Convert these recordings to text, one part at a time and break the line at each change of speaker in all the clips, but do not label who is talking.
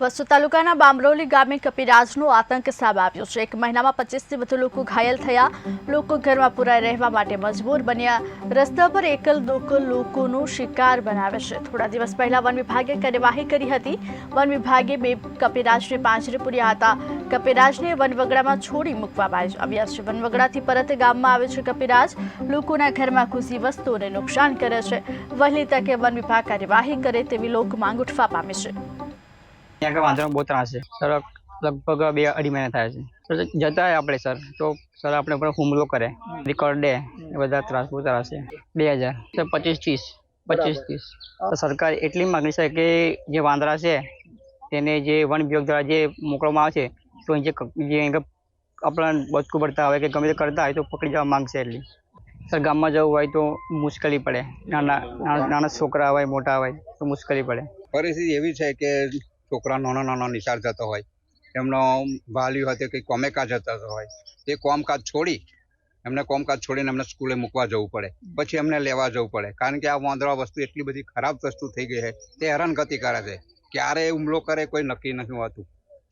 વસ્તુ તાલુકાના બામરોલી ગામે કપિરાજનો આતંક સામે આવ્યો છે. એક મહિનામાં પચીસથી વધુ લોકો ઘાયલ થયા. લોકો ઘરમાં પુરાઈ રહેવા માટે મજબૂર બન્યા. રસ્તા પર એકલ દોકલ લોકોનો શિકાર બનાવે છે. થોડા દિવસ પહેલા વન વિભાગે કાર્યવાહી કરી હતી. વન વિભાગે બે કપિરાજને પાંજરે પૂર્યા હતા. કપિરાજને વનવગડામાં છોડી મૂકવામાં આવ્યા. છે. વનવગડાથી પરત ગામમાં આવે છે કપિરાજ. લોકોના ઘરમાં ઘૂસી વસ્તુઓને નુકસાન કરે છે. વહેલી તકે વન વિભાગ કાર્યવાહી કરે તેવી લોક માંગ ઉઠવા પામે છે.
ત્યાં આગળ વાંદરાનો બહુ ત્રાસ છે. સર, લગભગ બે અઢી મહિના થાય છે. જતા આપણે, સર. તો સર, આપણે ઉપર હુમલો કરે રેકોર્ડ દે એ બધા ત્રાસ, બહુ ત્રાસ છે. બે હજાર. સર, પચીસ ત્રીસ. પચીસ ત્રીસ. તો સરકાર એટલી માગણી છે કે જે વાંદરા છે, તેને જે વન વિભાગ દ્વારા જે મોકલવામાં આવે છે, તો જે જે આપણા બચકું પડતા હોય કે ગમે તે કરતા હોય તો પકડી જવા માંગશે એટલી. સર, ગામમાં જવું હોય તો મુશ્કેલી પડે. નાના નાના છોકરા હોય, મોટા હોય, તો મુશ્કેલી પડે.
પરિસ્થિતિ એવી છે કે છોકરા નાના નાના નિશાળ જતો હોય, એમનો વાલી હોય તે કંઈ કોમેકાજ જતા હોય, તે કોમકાજ છોડી એમને કોમકાજ છોડીને એમને સ્કૂલે મૂકવા જવું પડે. પછી એમને લેવા જવું પડે. કારણ કે આ વાંદરા વસ્તુ એટલી બધી ખરાબ વસ્તુ થઈ ગઈ છે, તે હેરાનગતિ કરે છે. ક્યારે હુમલો કરે કોઈ નક્કી નથી હોતું.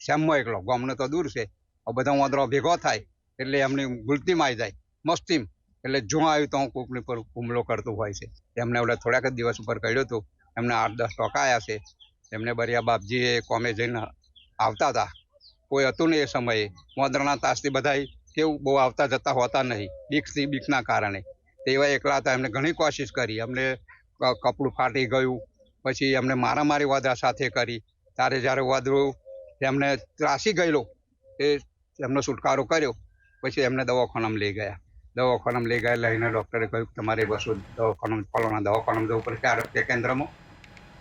શ્યામમાં એકલો. ગામને તો દૂર છે. આ બધા વાંદરો ભેગો થાય એટલે એમની ગુલતીમાં આવી જાય. મસ્તીમ. એટલે જો આવ્યું તો કોકની પર હુમલો કરતો હોય છે. એમને એટલે થોડાક જ દિવસ ઉપર કહ્યું હતું, એમને આઠ દસ ટકા આવ્યા છે. એમને બરિયા બાપજીએ કોમે જઈને આવતા હતા. કોઈ હતું નહીં એ સમયે. મોદરના તાસથી બધા કેવું બહુ આવતા જતા હોતા નહીં. બીકથી બીકના કારણે. તેવા એકલા હતા. એમને ઘણી કોશિશ કરી. એમને કપડું ફાટી ગયું. પછી એમને મારામારી વાદળા સાથે કરી. ત્યારે જ્યારે વાદળું એમને ત્રાસી ગયેલો, એ એમનો છુટકારો કર્યો. પછી એમને દવાખાનામાં લઈ ગયા. દવાખાનામાં લઈ ગયા. લઈને ડૉક્ટરે કહ્યું કે તમારે બસો દવાખાનામાં, ફલાણા દવાખાનામાં જવું પડશે આરોગ્ય કેન્દ્રમાં